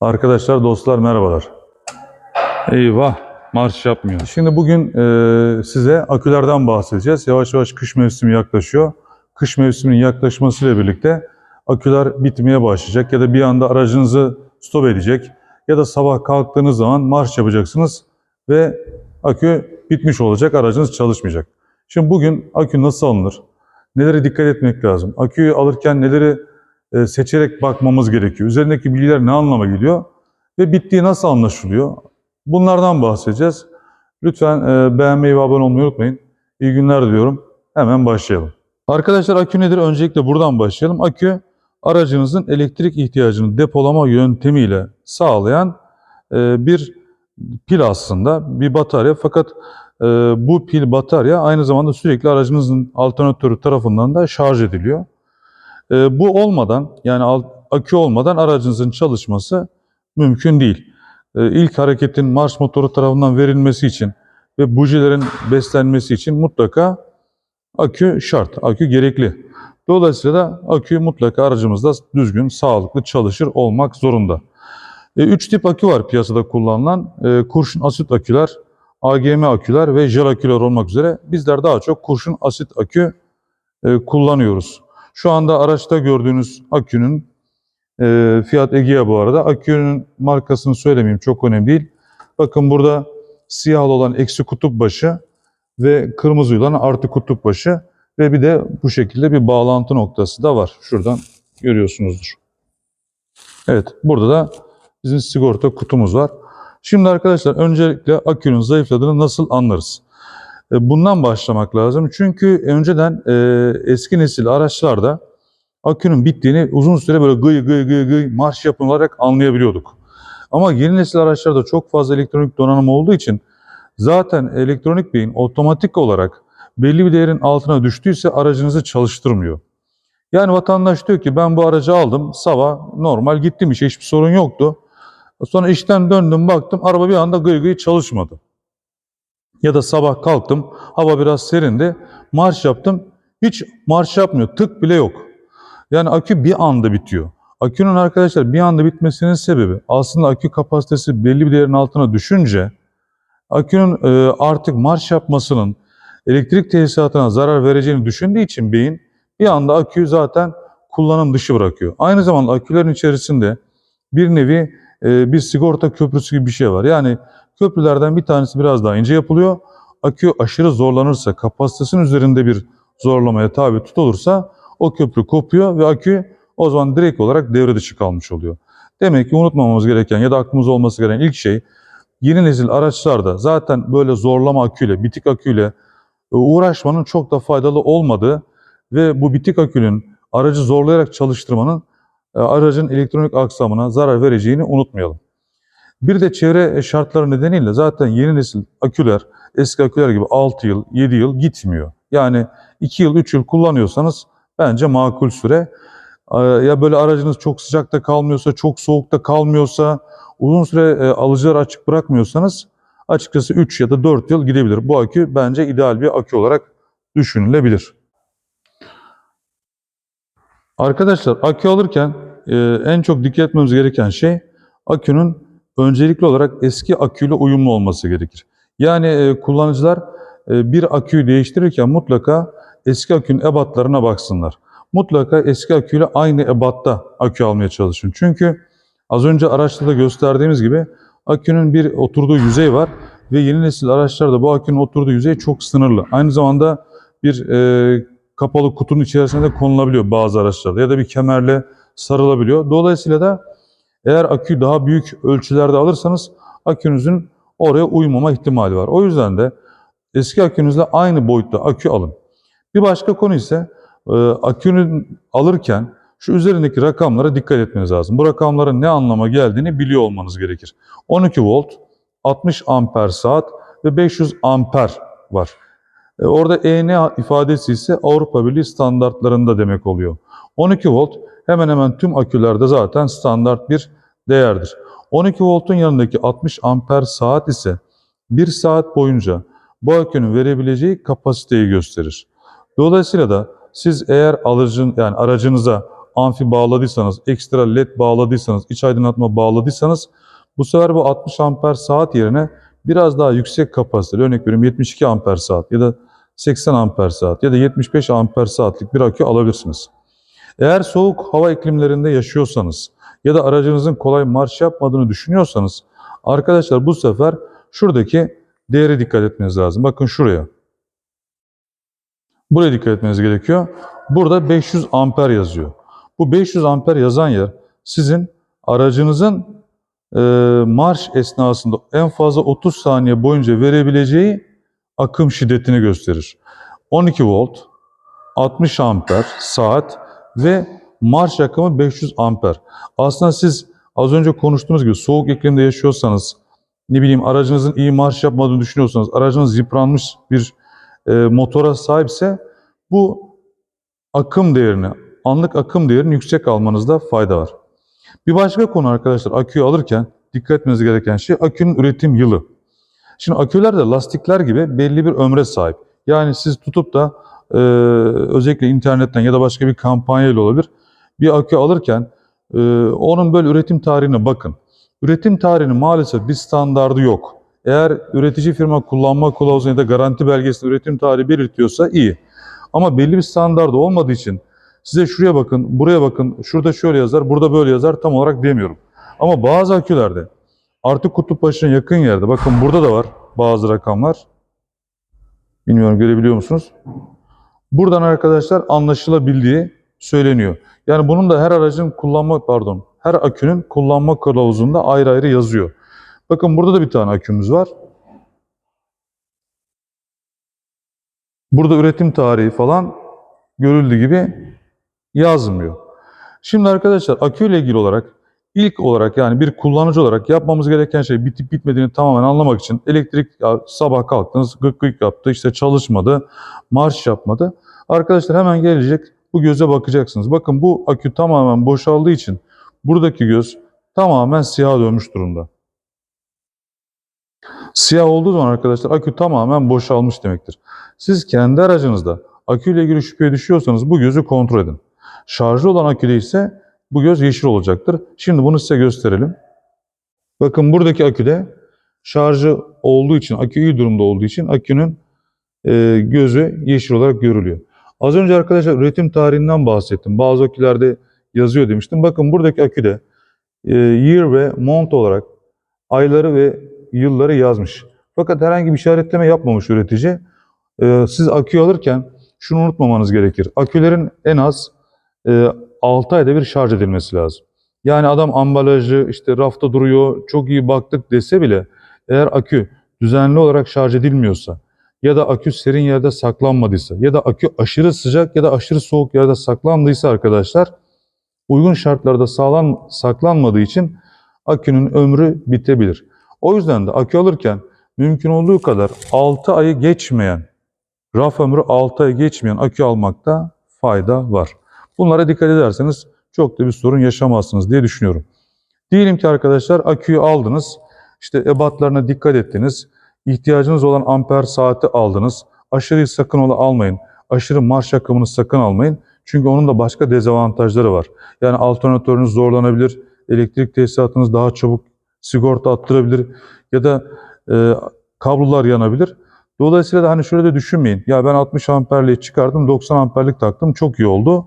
Arkadaşlar, dostlar merhabalar. Eyvah, marş yapmıyor. Şimdi bugün e, size akülerden bahsedeceğiz. Yavaş yavaş kış mevsimi yaklaşıyor. Kış mevsiminin yaklaşmasıyla birlikte aküler bitmeye başlayacak ya da bir anda aracınızı stop edecek ya da sabah kalktığınız zaman marş yapacaksınız ve akü bitmiş olacak, aracınız çalışmayacak. Şimdi bugün akü nasıl alınır? Nelere dikkat etmek lazım? Aküyü alırken neleri seçerek bakmamız gerekiyor? Üzerindeki bilgiler ne anlama geliyor? Ve bittiği nasıl anlaşılıyor? Bunlardan bahsedeceğiz. Lütfen e, beğenmeyi ve abone olmayı unutmayın. İyi günler diliyorum. Hemen başlayalım. Arkadaşlar akü nedir? Öncelikle buradan başlayalım. Akü aracınızın elektrik ihtiyacını depolama yöntemiyle sağlayan e, bir pil aslında, bir batarya. Fakat e, bu pil batarya aynı zamanda sürekli aracınızın alternatörü tarafından da şarj ediliyor. E, bu olmadan yani akü olmadan aracınızın çalışması mümkün değil. E, ilk hareketin marş motoru tarafından verilmesi için ve bujilerin beslenmesi için mutlaka akü şart, akü gerekli. Dolayısıyla da akü mutlaka aracımızda düzgün, sağlıklı çalışır olmak zorunda. E, üç tip akü var piyasada kullanılan. E, kurşun asit aküler, AGM aküler ve jel aküler olmak üzere. Bizler daha çok kurşun asit akü e, kullanıyoruz. Şu anda araçta gördüğünüz akünün e, Fiat Egea bu arada. Akünün markasını söylemeyeyim çok önemli değil. Bakın burada siyah olan eksi kutup başı ve kırmızı olan artı kutup başı ve bir de bu şekilde bir bağlantı noktası da var. Şuradan görüyorsunuzdur. Evet burada da bizim sigorta kutumuz var. Şimdi arkadaşlar öncelikle akünün zayıfladığını nasıl anlarız? E, Bundan başlamak lazım. Çünkü önceden e, eski nesil araçlarda akünün bittiğini uzun süre böyle gıy gıy gıy gıy marş yapılarak anlayabiliyorduk. Ama yeni nesil araçlarda çok fazla elektronik donanım olduğu için zaten elektronik beyin otomatik olarak belli bir değerin altına düştüyse aracınızı çalıştırmıyor. Yani vatandaş diyor ki ben bu aracı aldım sabah normal gittim işe hiçbir sorun yoktu. Sonra işten döndüm baktım araba bir anda gıy gıy çalışmadı. Ya da sabah kalktım hava biraz serindi marş yaptım hiç marş yapmıyor tık bile yok. Yani akü bir anda bitiyor. Akünün arkadaşlar bir anda bitmesinin sebebi aslında akü kapasitesi belli bir değerin altına düşünce akünün e, artık marş yapmasının elektrik tesisatına zarar vereceğini düşündüğü için beyin bir anda aküyü zaten kullanım dışı bırakıyor. Aynı zamanda akülerin içerisinde bir nevi e, bir sigorta köprüsü gibi bir şey var. Yani köprülerden bir tanesi biraz daha ince yapılıyor. Akü aşırı zorlanırsa, kapasitesinin üzerinde bir zorlamaya tabi tutulursa o köprü kopuyor ve akü o zaman direkt olarak devre dışı kalmış oluyor. Demek ki unutmamamız gereken ya da aklımızda olması gereken ilk şey yeni nesil araçlarda zaten böyle zorlama aküyle, bitik aküyle e, uğraşmanın çok da faydalı olmadığı ve bu bitik akünün aracı zorlayarak çalıştırmanın e, aracın elektronik aksamına zarar vereceğini unutmayalım. Bir de çevre şartları nedeniyle zaten yeni nesil aküler eski aküler gibi 6 yıl, 7 yıl gitmiyor. Yani 2 yıl, 3 yıl kullanıyorsanız bence makul süre. Ee, Ya böyle aracınız çok sıcakta kalmıyorsa, çok soğukta kalmıyorsa, uzun süre e, alıcıları açık bırakmıyorsanız açıkçası 3 ya da 4 yıl gidebilir. Bu akü bence ideal bir akü olarak düşünülebilir. Arkadaşlar akü alırken e, en çok dikkat etmemiz gereken şey akünün öncelikli olarak eski aküyle uyumlu olması gerekir. Yani e, kullanıcılar e, bir aküyü değiştirirken mutlaka eski akünün ebatlarına baksınlar. Mutlaka eski aküyle aynı ebatta akü almaya çalışın. Çünkü az önce araçta da gösterdiğimiz gibi akünün bir oturduğu yüzey var ve yeni nesil araçlarda bu akünün oturduğu yüzey çok sınırlı. Aynı zamanda bir e, kapalı kutunun içerisine de konulabiliyor bazı araçlarda ya da bir kemerle sarılabiliyor. Dolayısıyla da eğer aküyü daha büyük ölçülerde alırsanız akünüzün oraya uymama ihtimali var. O yüzden de eski akünüzle aynı boyutta akü alın. Bir başka konu ise e, akünü alırken şu üzerindeki rakamlara dikkat etmeniz lazım. Bu rakamların ne anlama geldiğini biliyor olmanız gerekir. 12 volt, 60 amper saat ve 500 amper var. E, Orada EN ifadesi ise Avrupa Birliği standartlarında demek oluyor. 12 volt hemen hemen tüm akülerde zaten standart bir değerdir. 12 voltun yanındaki 60 amper saat ise 1 saat boyunca bu akünün verebileceği kapasiteyi gösterir. Dolayısıyla da siz eğer alıcın yani aracınıza amfi bağladıysanız, ekstra led bağladıysanız, iç aydınlatma bağladıysanız bu sefer bu 60 amper saat yerine biraz daha yüksek kapasiteli örnek veriyorum 72 amper saat ya da 80 amper saat ya da 75 amper saatlik bir akü alabilirsiniz. Eğer soğuk hava iklimlerinde yaşıyorsanız ya da aracınızın kolay marş yapmadığını düşünüyorsanız arkadaşlar bu sefer şuradaki değere dikkat etmeniz lazım. Bakın şuraya. Buraya dikkat etmeniz gerekiyor. Burada 500 amper yazıyor. Bu 500 amper yazan yer sizin aracınızın marş esnasında en fazla 30 saniye boyunca verebileceği akım şiddetini gösterir. 12 volt, 60 amper saat ve marş akımı 500 amper. Aslında siz az önce konuştuğumuz gibi soğuk iklimde yaşıyorsanız, ne bileyim aracınızın iyi marş yapmadığını düşünüyorsanız, aracınız yıpranmış bir e, motora sahipse bu akım değerini, anlık akım değerini yüksek almanızda fayda var. Bir başka konu arkadaşlar aküyü alırken dikkat etmeniz gereken şey akünün üretim yılı. Şimdi aküler de lastikler gibi belli bir ömre sahip. Yani siz tutup da e, özellikle internetten ya da başka bir kampanyayla olabilir bir akü alırken e, onun böyle üretim tarihine bakın. Üretim tarihinin maalesef bir standardı yok. Eğer üretici firma kullanma kılavuzuna ya da garanti belgesinde üretim tarihi belirtiyorsa iyi. Ama belli bir standardı olmadığı için size şuraya bakın, buraya bakın, şurada şöyle yazar, burada böyle yazar tam olarak demiyorum. Ama bazı akülerde artık kutup başına yakın yerde, bakın burada da var bazı rakamlar. Bilmiyorum görebiliyor musunuz? Buradan arkadaşlar anlaşılabildiği söyleniyor. Yani bunun da her aracın kullanma, pardon, her akünün kullanma kılavuzunda ayrı ayrı yazıyor. Bakın burada da bir tane akümüz var. Burada üretim tarihi falan görüldüğü gibi yazmıyor. Şimdi arkadaşlar aküyle ilgili olarak ilk olarak yani bir kullanıcı olarak yapmamız gereken şey bitip bitmediğini tamamen anlamak için elektrik sabah kalktınız gık gık yaptı işte çalışmadı marş yapmadı. Arkadaşlar hemen gelecek bu göze bakacaksınız. Bakın bu akü tamamen boşaldığı için buradaki göz tamamen siyah dönmüş durumda. Siyah olduğu zaman arkadaşlar akü tamamen boşalmış demektir. Siz kendi aracınızda aküyle ilgili şüpheye düşüyorsanız bu gözü kontrol edin. Şarjlı olan aküde ise bu göz yeşil olacaktır. Şimdi bunu size gösterelim. Bakın buradaki aküde şarjı olduğu için, akü iyi durumda olduğu için akünün e, gözü yeşil olarak görülüyor. Az önce arkadaşlar üretim tarihinden bahsettim. Bazı akülerde yazıyor demiştim. Bakın buradaki aküde e, year ve month olarak ayları ve yılları yazmış. Fakat herhangi bir işaretleme yapmamış üretici. E, siz akü alırken şunu unutmamanız gerekir. Akülerin en az e, 6 ayda bir şarj edilmesi lazım. Yani adam ambalajı işte rafta duruyor, çok iyi baktık dese bile eğer akü düzenli olarak şarj edilmiyorsa ya da akü serin yerde saklanmadıysa ya da akü aşırı sıcak ya da aşırı soğuk yerde saklandıysa arkadaşlar uygun şartlarda sağlam saklanmadığı için akünün ömrü bitebilir. O yüzden de akü alırken mümkün olduğu kadar 6 ayı geçmeyen, raf ömrü 6 ay geçmeyen akü almakta fayda var. Bunlara dikkat ederseniz çok da bir sorun yaşamazsınız diye düşünüyorum. Diyelim ki arkadaşlar aküyü aldınız, işte ebatlarına dikkat ettiniz, ihtiyacınız olan amper saati aldınız. Aşırı sakın ola almayın, aşırı marş akımını sakın almayın. Çünkü onun da başka dezavantajları var. Yani alternatörünüz zorlanabilir, elektrik tesisatınız daha çabuk sigorta attırabilir ya da e, kablolar yanabilir. Dolayısıyla da hani şöyle de düşünmeyin. Ya ben 60 amperliği çıkardım, 90 amperlik taktım, çok iyi oldu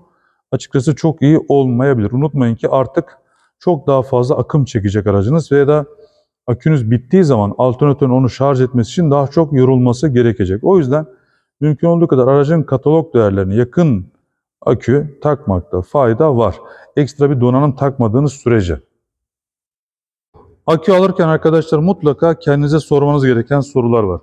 açıkçası çok iyi olmayabilir. Unutmayın ki artık çok daha fazla akım çekecek aracınız veya da akünüz bittiği zaman alternatörün onu şarj etmesi için daha çok yorulması gerekecek. O yüzden mümkün olduğu kadar aracın katalog değerlerine yakın akü takmakta fayda var. Ekstra bir donanım takmadığınız sürece. Akü alırken arkadaşlar mutlaka kendinize sormanız gereken sorular var.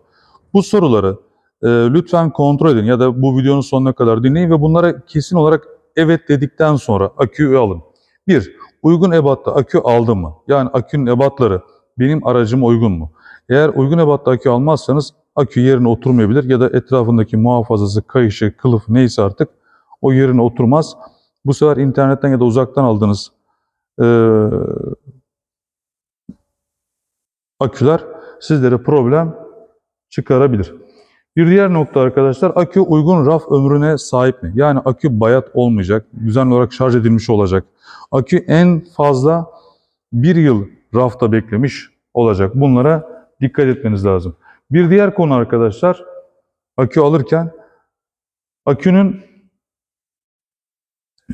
Bu soruları e, lütfen kontrol edin ya da bu videonun sonuna kadar dinleyin ve bunlara kesin olarak evet dedikten sonra aküyü alın. Bir, uygun ebatta akü aldım mı? Yani akünün ebatları benim aracıma uygun mu? Eğer uygun ebatta akü almazsanız akü yerine oturmayabilir ya da etrafındaki muhafazası, kayışı, kılıf neyse artık o yerine oturmaz. Bu sefer internetten ya da uzaktan aldığınız e, aküler sizlere problem çıkarabilir. Bir diğer nokta arkadaşlar akü uygun raf ömrüne sahip mi? Yani akü bayat olmayacak, düzenli olarak şarj edilmiş olacak. Akü en fazla bir yıl rafta beklemiş olacak. Bunlara dikkat etmeniz lazım. Bir diğer konu arkadaşlar akü alırken akünün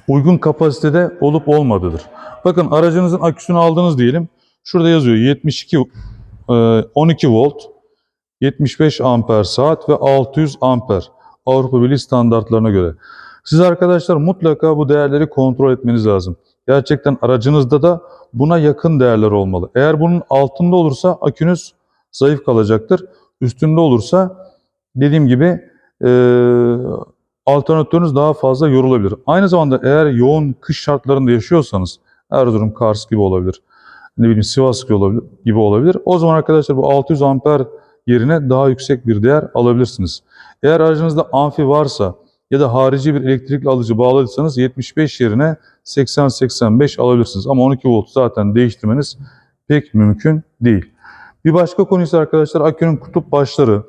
uygun kapasitede olup olmadığıdır. Bakın aracınızın aküsünü aldınız diyelim. Şurada yazıyor 72 e, 12 volt 75 amper saat ve 600 amper Avrupa Birliği standartlarına göre. Siz arkadaşlar mutlaka bu değerleri kontrol etmeniz lazım. Gerçekten aracınızda da buna yakın değerler olmalı. Eğer bunun altında olursa akünüz zayıf kalacaktır. Üstünde olursa dediğim gibi e, alternatörünüz daha fazla yorulabilir. Aynı zamanda eğer yoğun kış şartlarında yaşıyorsanız Erzurum, Kars gibi olabilir. Ne bileyim Sivas gibi olabilir, gibi olabilir. O zaman arkadaşlar bu 600 amper yerine daha yüksek bir değer alabilirsiniz. Eğer aracınızda amfi varsa ya da harici bir elektrikli alıcı bağladıysanız 75 yerine 80-85 alabilirsiniz. Ama 12 volt zaten değiştirmeniz pek mümkün değil. Bir başka konu ise arkadaşlar akünün kutup başları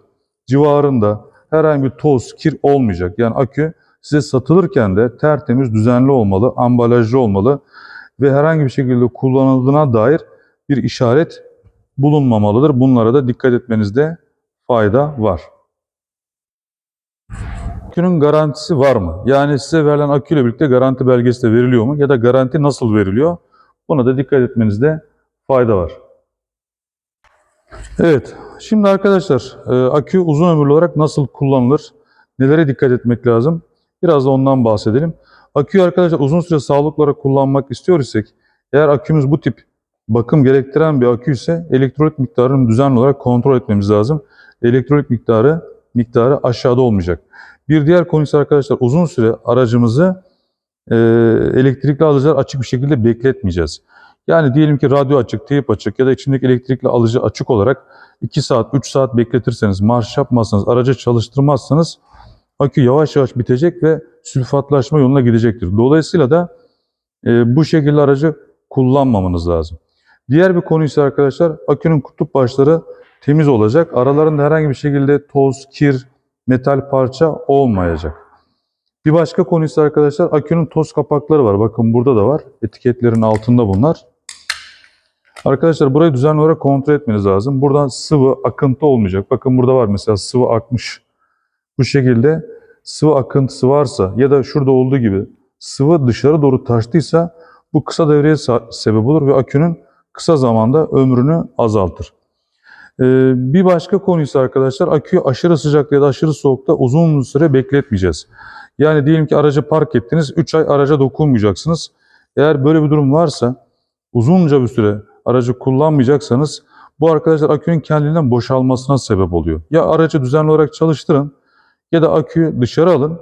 civarında herhangi bir toz, kir olmayacak. Yani akü size satılırken de tertemiz, düzenli olmalı, ambalajlı olmalı ve herhangi bir şekilde kullanıldığına dair bir işaret bulunmamalıdır. Bunlara da dikkat etmenizde fayda var. Akünün garantisi var mı? Yani size verilen aküyle birlikte garanti belgesi de veriliyor mu? Ya da garanti nasıl veriliyor? Buna da dikkat etmenizde fayda var. Evet, şimdi arkadaşlar e, akü uzun ömürlü olarak nasıl kullanılır? Nelere dikkat etmek lazım? Biraz da ondan bahsedelim. Aküyü arkadaşlar uzun süre sağlıklı olarak kullanmak istiyor isek, eğer akümüz bu tip bakım gerektiren bir akü ise elektrolit miktarını düzenli olarak kontrol etmemiz lazım. Elektrolit miktarı miktarı aşağıda olmayacak. Bir diğer konu ise arkadaşlar uzun süre aracımızı e, elektrikli alıcılar açık bir şekilde bekletmeyeceğiz. Yani diyelim ki radyo açık, teyip açık ya da içindeki elektrikli alıcı açık olarak 2 saat, 3 saat bekletirseniz, marş yapmazsanız, aracı çalıştırmazsanız akü yavaş yavaş bitecek ve sülfatlaşma yoluna gidecektir. Dolayısıyla da e, bu şekilde aracı kullanmamanız lazım. Diğer bir konu ise arkadaşlar akünün kutup başları temiz olacak. Aralarında herhangi bir şekilde toz, kir, metal parça olmayacak. Bir başka konu ise arkadaşlar akünün toz kapakları var. Bakın burada da var. Etiketlerin altında bunlar. Arkadaşlar burayı düzenli olarak kontrol etmeniz lazım. Buradan sıvı akıntı olmayacak. Bakın burada var mesela sıvı akmış. Bu şekilde sıvı akıntısı varsa ya da şurada olduğu gibi sıvı dışarı doğru taştıysa bu kısa devreye sebep olur ve akünün kısa zamanda ömrünü azaltır. Ee, bir başka konu ise arkadaşlar aküyü aşırı sıcakta ya da aşırı soğukta uzun süre bekletmeyeceğiz. Yani diyelim ki aracı park ettiniz 3 ay araca dokunmayacaksınız. Eğer böyle bir durum varsa uzunca bir süre aracı kullanmayacaksanız bu arkadaşlar akünün kendinden boşalmasına sebep oluyor. Ya aracı düzenli olarak çalıştırın ya da aküyü dışarı alın.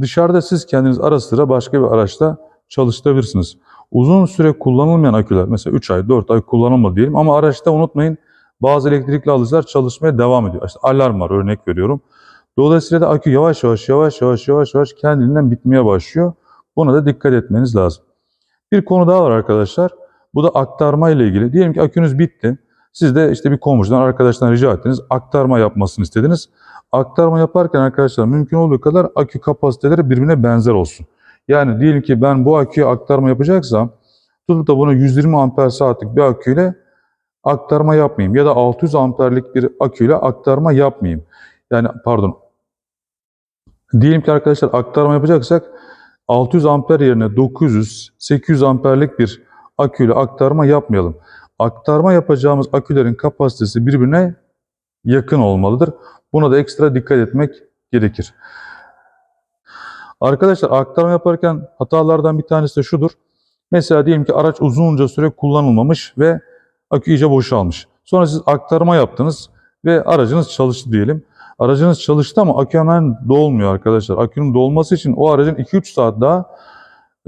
Dışarıda siz kendiniz ara sıra başka bir araçla çalıştırabilirsiniz. Uzun süre kullanılmayan aküler mesela 3 ay 4 ay kullanılmadı diyelim ama araçta unutmayın bazı elektrikli alıcılar çalışmaya devam ediyor. İşte alarm var örnek veriyorum. Dolayısıyla da akü yavaş yavaş yavaş yavaş yavaş yavaş kendiliğinden bitmeye başlıyor. Buna da dikkat etmeniz lazım. Bir konu daha var arkadaşlar. Bu da aktarma ile ilgili. Diyelim ki akünüz bitti. Siz de işte bir komşudan, arkadaştan rica ettiniz. Aktarma yapmasını istediniz. Aktarma yaparken arkadaşlar mümkün olduğu kadar akü kapasiteleri birbirine benzer olsun. Yani diyelim ki ben bu aküye aktarma yapacaksam tutup da bunu 120 amper saatlik bir aküyle aktarma yapmayayım. Ya da 600 amperlik bir aküyle aktarma yapmayayım. Yani pardon. Diyelim ki arkadaşlar aktarma yapacaksak 600 amper yerine 900, 800 amperlik bir aküyle aktarma yapmayalım. Aktarma yapacağımız akülerin kapasitesi birbirine yakın olmalıdır. Buna da ekstra dikkat etmek gerekir. Arkadaşlar aktarma yaparken hatalardan bir tanesi de şudur. Mesela diyelim ki araç uzunca süre kullanılmamış ve akü iyice boşalmış. Sonra siz aktarma yaptınız ve aracınız çalıştı diyelim. Aracınız çalıştı ama akü hemen dolmuyor arkadaşlar. Akünün dolması için o aracın 2-3 saat daha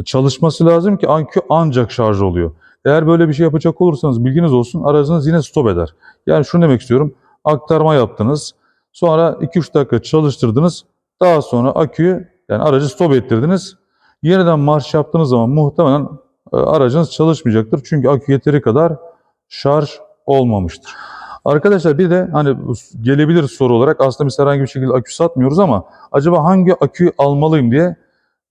çalışması lazım ki akü ancak şarj oluyor. Eğer böyle bir şey yapacak olursanız bilginiz olsun aracınız yine stop eder. Yani şunu demek istiyorum. Aktarma yaptınız. Sonra 2-3 dakika çalıştırdınız. Daha sonra aküyü yani aracı stop ettirdiniz. Yeniden marş yaptığınız zaman muhtemelen e, aracınız çalışmayacaktır. Çünkü akü yeteri kadar şarj olmamıştır. Arkadaşlar bir de hani gelebilir soru olarak aslında biz herhangi bir şekilde akü satmıyoruz ama acaba hangi aküyü almalıyım diye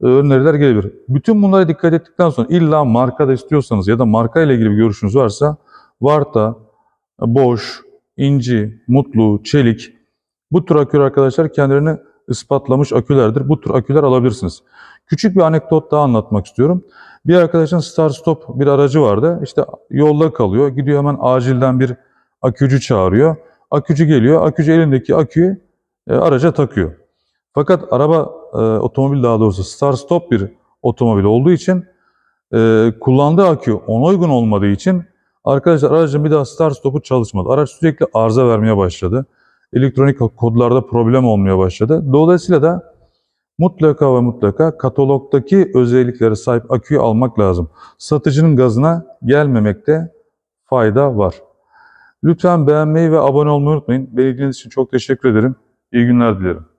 e, öneriler gelebilir. Bütün bunlara dikkat ettikten sonra illa marka da istiyorsanız ya da marka ile ilgili bir görüşünüz varsa Varta, Bosch, İnci, Mutlu, Çelik bu tür aküler arkadaşlar kendilerini ispatlamış akülerdir. Bu tür aküler alabilirsiniz. Küçük bir anekdot daha anlatmak istiyorum. Bir arkadaşın Start Stop bir aracı vardı. İşte yolda kalıyor. Gidiyor hemen acilden bir akücü çağırıyor. Akücü geliyor. Akücü elindeki aküyü e, araca takıyor. Fakat araba, e, otomobil daha doğrusu Start Stop bir otomobil olduğu için e, kullandığı akü ona uygun olmadığı için arkadaşlar aracın bir daha Start Stop'u çalışmadı. Araç sürekli arıza vermeye başladı. Elektronik kodlarda problem olmaya başladı. Dolayısıyla da mutlaka ve mutlaka katalogdaki özelliklere sahip aküyü almak lazım. Satıcının gazına gelmemekte fayda var. Lütfen beğenmeyi ve abone olmayı unutmayın. Beni dinlediğiniz için çok teşekkür ederim. İyi günler dilerim.